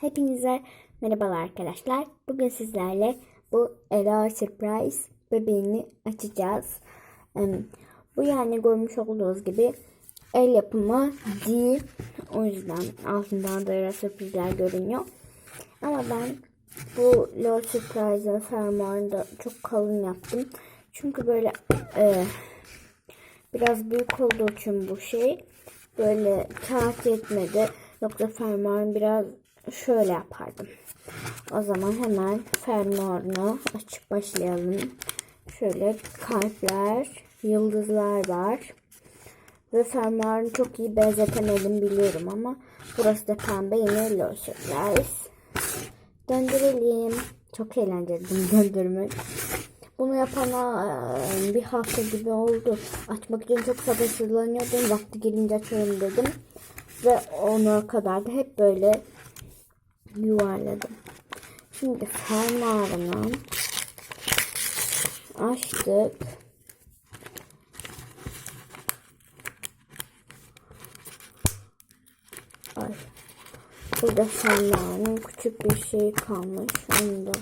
Hepinize merhabalar arkadaşlar. Bugün sizlerle bu Ela Surprise bebeğini açacağız. Bu yani görmüş olduğunuz gibi el yapımı değil. O yüzden altından da sürprizler görünüyor. Ama ben bu Lord Surprise'ın fermuarını da çok kalın yaptım. Çünkü böyle e, biraz büyük olduğu için bu şey böyle kağıt yetmedi. Yoksa fermuarını biraz şöyle yapardım. O zaman hemen fermuarını açıp başlayalım. Şöyle kalpler, yıldızlar var. Ve fermuarını çok iyi benzetemedim biliyorum ama burası da pembe yine loşetler. Döndürelim. Çok eğlenceli bunu döndürmek. Bunu yapana bir hafta gibi oldu. Açmak için çok sabırsızlanıyordum. Vakti gelince açarım dedim. Ve ona kadar da hep böyle yuvarladım. Şimdi fermuarını açtık. Ay. Burada fermuarın küçük bir şey kalmış. Onu da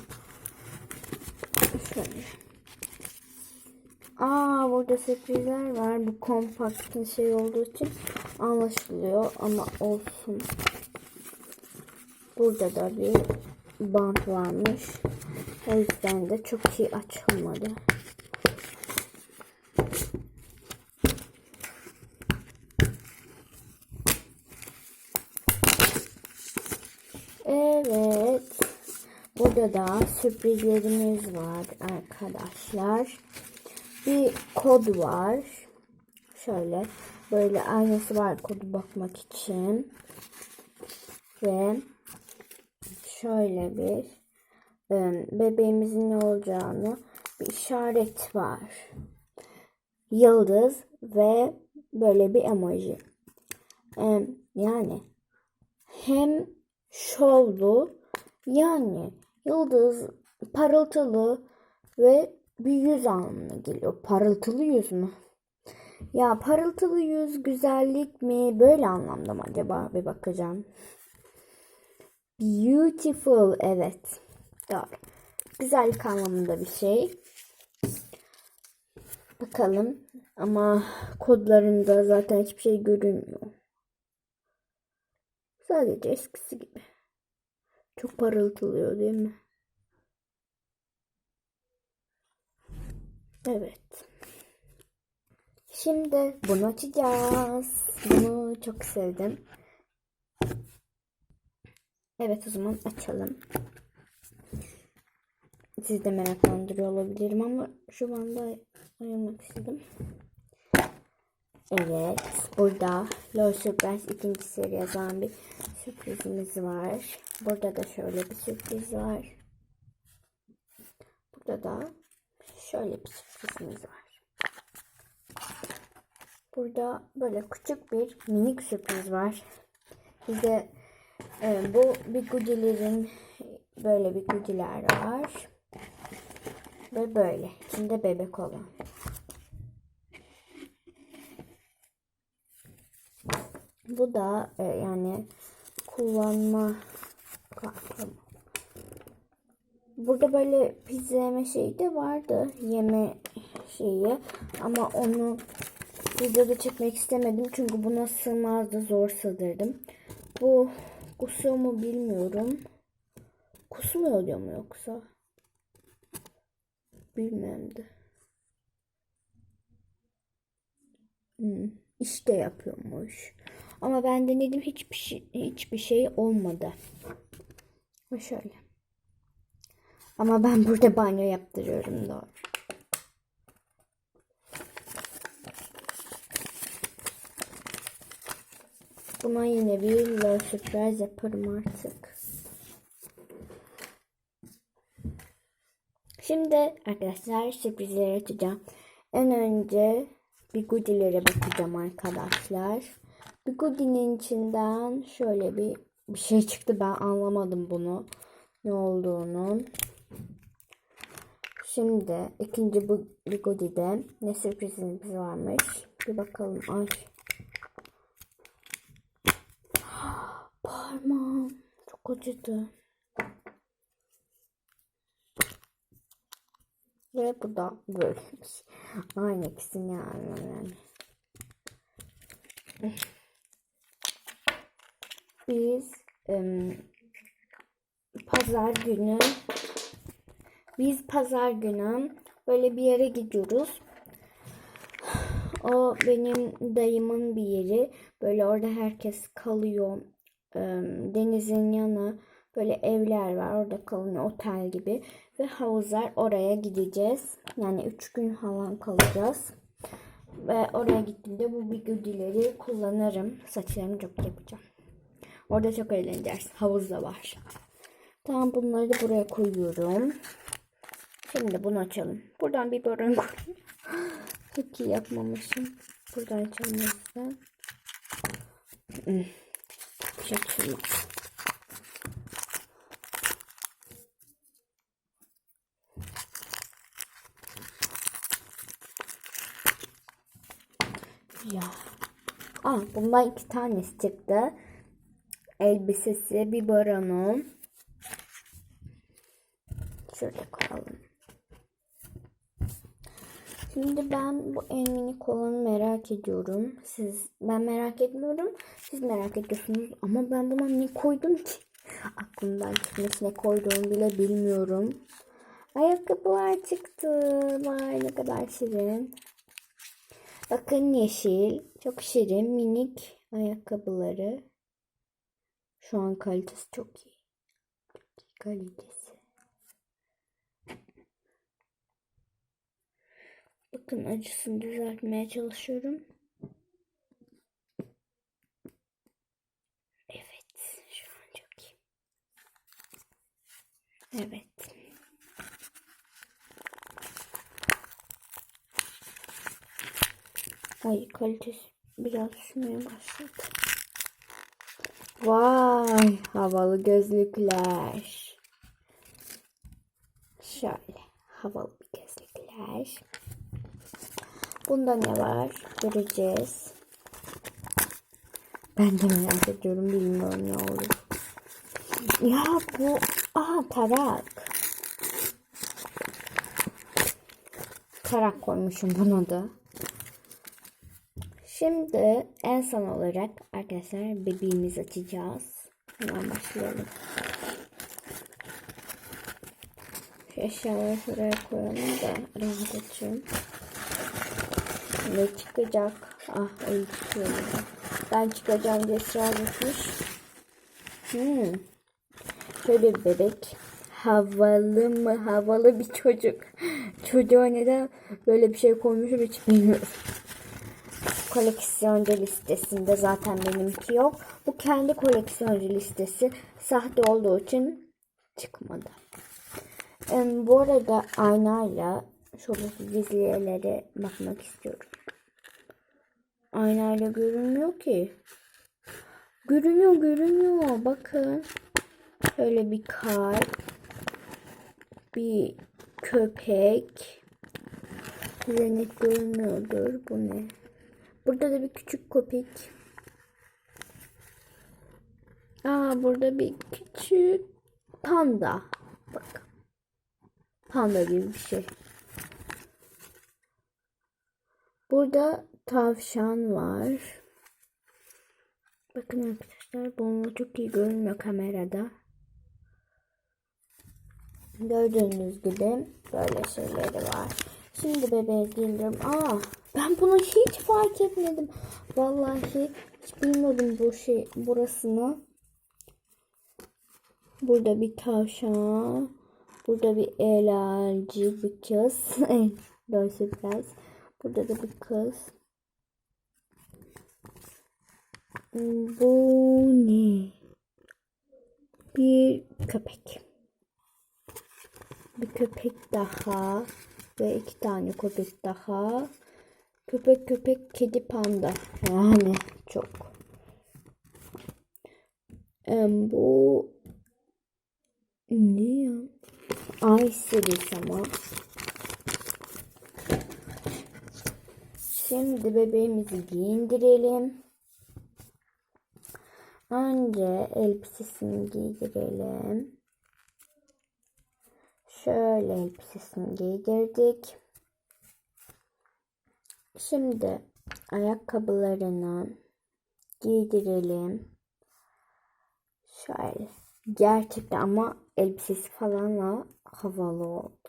şöyle. Aa burada sürprizler var. Bu kompakt şey olduğu için anlaşılıyor ama olsun. Burada da bir bant varmış. O yüzden de çok iyi açılmadı. Evet. Burada da sürprizlerimiz var arkadaşlar. Bir kod var. Şöyle böyle aynası var kodu bakmak için. Ve şöyle bir bebeğimizin ne olacağını bir işaret var. Yıldız ve böyle bir emoji. Yani hem şovlu yani yıldız parıltılı ve bir yüz anlamına geliyor. Parıltılı yüz mü? Ya parıltılı yüz güzellik mi? Böyle anlamda mı acaba? Bir bakacağım. Beautiful evet. Doğru. Güzellik anlamında bir şey. Bakalım. Ama kodlarında zaten hiçbir şey görünmüyor. Sadece eskisi gibi. Çok parıltılıyor değil mi? Evet. Şimdi bunu açacağız. Bunu çok sevdim. Evet o zaman açalım. Siz de meraklandırıyor olabilirim ama şu anda ayırmak istedim. Evet. Burada Lord Surprise ikinci seri yazan bir sürprizimiz var. Burada da şöyle bir sürpriz var. Burada da şöyle bir sürprizimiz var. Burada böyle küçük bir minik sürpriz var. Bize e, bu bigudilerin böyle bigudiler var. Ve böyle. İçinde bebek olan. Bu da e, yani kullanma kartı. Burada böyle pizza yeme şeyi de vardı. Yeme şeyi. Ama onu videoda çekmek istemedim. Çünkü buna sığmazdı. Zor sığdırdım. Bu kusuyor mu bilmiyorum. Kusmuyor diyor mu yoksa? Bilmem de. Hmm, işte yapıyormuş. Ama ben denedim hiçbir şey, hiçbir şey olmadı. Şöyle. Ama ben burada banyo yaptırıyorum doğru. Buna yine bir love surprise yaparım artık. Şimdi arkadaşlar sürprizleri açacağım. En önce bigudilere bakacağım arkadaşlar. Bigudinin içinden şöyle bir bir şey çıktı. Ben anlamadım bunu. Ne olduğunu. Şimdi ikinci bu Bigodi'de ne sürprizimiz varmış. Bir bakalım. Ay. Parmağım. Çok acıdı. Ve bu da böylemiş. Aynı ikisini yani. Biz em, pazar günü biz pazar günü böyle bir yere gidiyoruz. O benim dayımın bir yeri. Böyle orada herkes kalıyor. Denizin yanı böyle evler var. Orada kalınıyor otel gibi. Ve havuzlar oraya gideceğiz. Yani üç gün falan kalacağız. Ve oraya gittiğimde bu bigudileri kullanırım. Saçlarımı çok yapacağım. Orada çok eğleneceğiz. Havuz da var. Tamam bunları da buraya koyuyorum. Şimdi bunu açalım. Buradan bir börek koyayım. Çok iyi yapmamışım. Buradan açalım. Hmm. İyi. Ya. Aa, bundan iki tanesi çıktı. Elbisesi, bir baronu. Şöyle koyalım. Şimdi ben bu en minik olanı merak ediyorum. Siz, ben merak etmiyorum. Siz merak ediyorsunuz. Ama ben buna ne koydum ki? Aklımdan çıkmış ne koyduğumu bile bilmiyorum. Ayakkabılar çıktı. Vay ne kadar şirin. Bakın yeşil. Çok şirin minik ayakkabıları. Şu an kalitesi. Çok iyi kalitesi. Bakın acısını düzeltmeye çalışıyorum. Evet. Şu an çok iyi. Evet. Ay kalitesi biraz düşmeye başladı. Vay havalı gözlükler. Şöyle havalı bir gözlükler. Bunda ne var? Göreceğiz. Ben de merak ediyorum. Bilmiyorum ne olur. Ya bu... Aha tarak. Tarak koymuşum buna da. Şimdi en son olarak arkadaşlar bebeğimizi açacağız. Hemen başlayalım. Şu eşyaları şuraya koyalım da rahat açayım. Ne çıkacak? Ah çıkıyor. Ben çıkacağım diye ısrar etmiş. Hmm. Şöyle bir bebek. Havalı mı? Havalı bir çocuk. Çocuğa neden böyle bir şey koymuşum hiç bilmiyorum. Koleksiyoncu listesinde zaten benimki yok. Bu kendi koleksiyoncu listesi. Sahte olduğu için çıkmadı. Em, bu arada aynayla şuradaki gizliyelere bakmak istiyorum. Aynayla görünmüyor ki. Görünüyor görünüyor. Bakın. Şöyle bir kalp. Bir köpek. Size net görünüyordur. Bu ne? Burada da bir küçük köpek. Aa burada bir küçük panda. Bak. Panda gibi bir şey. Burada tavşan var. Bakın arkadaşlar bunu çok iyi görünmüyor kamerada. Gördüğünüz gibi böyle şeyleri var. Şimdi bebeğe geliyorum. Aa ben bunu hiç fark etmedim. Vallahi hiç bilmiyordum bu şey burasını. Burada bir tavşan. Burada bir eğlence bir kız. Böyle. Burada da bir kız. Bu ne? Bir köpek. Bir köpek daha. Ve iki tane köpek daha. Köpek köpek kedi panda. Yani çok. Em, bu ne ya? Ay serisi ama. Şimdi bebeğimizi giyindirelim. Önce elbisesini giydirelim. Şöyle elbisesini giydirdik. Şimdi ayakkabılarını giydirelim. Şöyle. Gerçekten ama elbisesi falanla havalı oldu.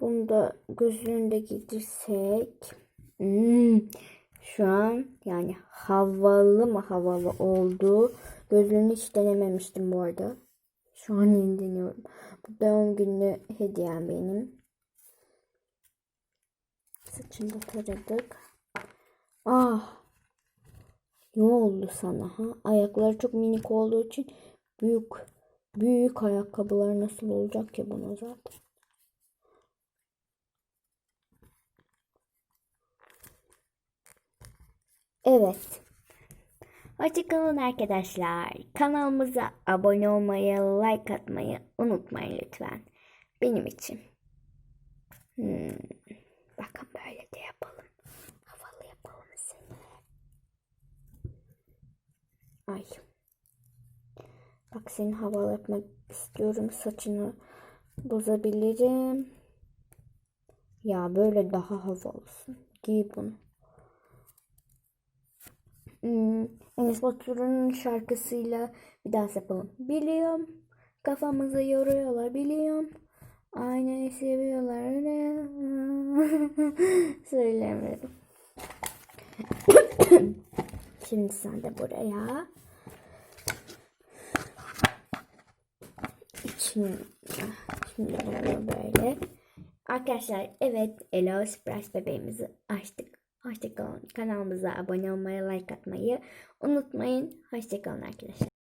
Bunu da gözlüğünü de giydirsek. Hmm, şu an yani havalı mı havalı oldu. Gözlüğünü hiç denememiştim bu arada. Şu an yeni deniyorum. Bu doğum günü hediyem benim. Saçını da taradık. Ah. Ne oldu sana ha? Ayakları çok minik olduğu için büyük büyük ayakkabılar nasıl olacak ki buna zaten? Evet. Hoşçakalın arkadaşlar. Kanalımıza abone olmayı, like atmayı unutmayın lütfen. Benim için. Hmm. Bakın böyle de yapalım. Havalı yapalım seni. Ay. Bak seni havalı yapmak istiyorum. Saçını bozabilirim. Ya böyle daha havalısın. Giy bunu. Hmm, Enes Batur'un şarkısıyla bir dans yapalım. Biliyorum. Kafamızı yoruyorlar biliyorum. Aynayı seviyorlar. Söylemedim. Şimdi sen de buraya. Şimdi, şimdi böyle. Arkadaşlar evet Elo Surprise bebeğimizi açtık. Hoşçakalın. Kanalımıza abone olmayı, like atmayı unutmayın. Hoşçakalın arkadaşlar.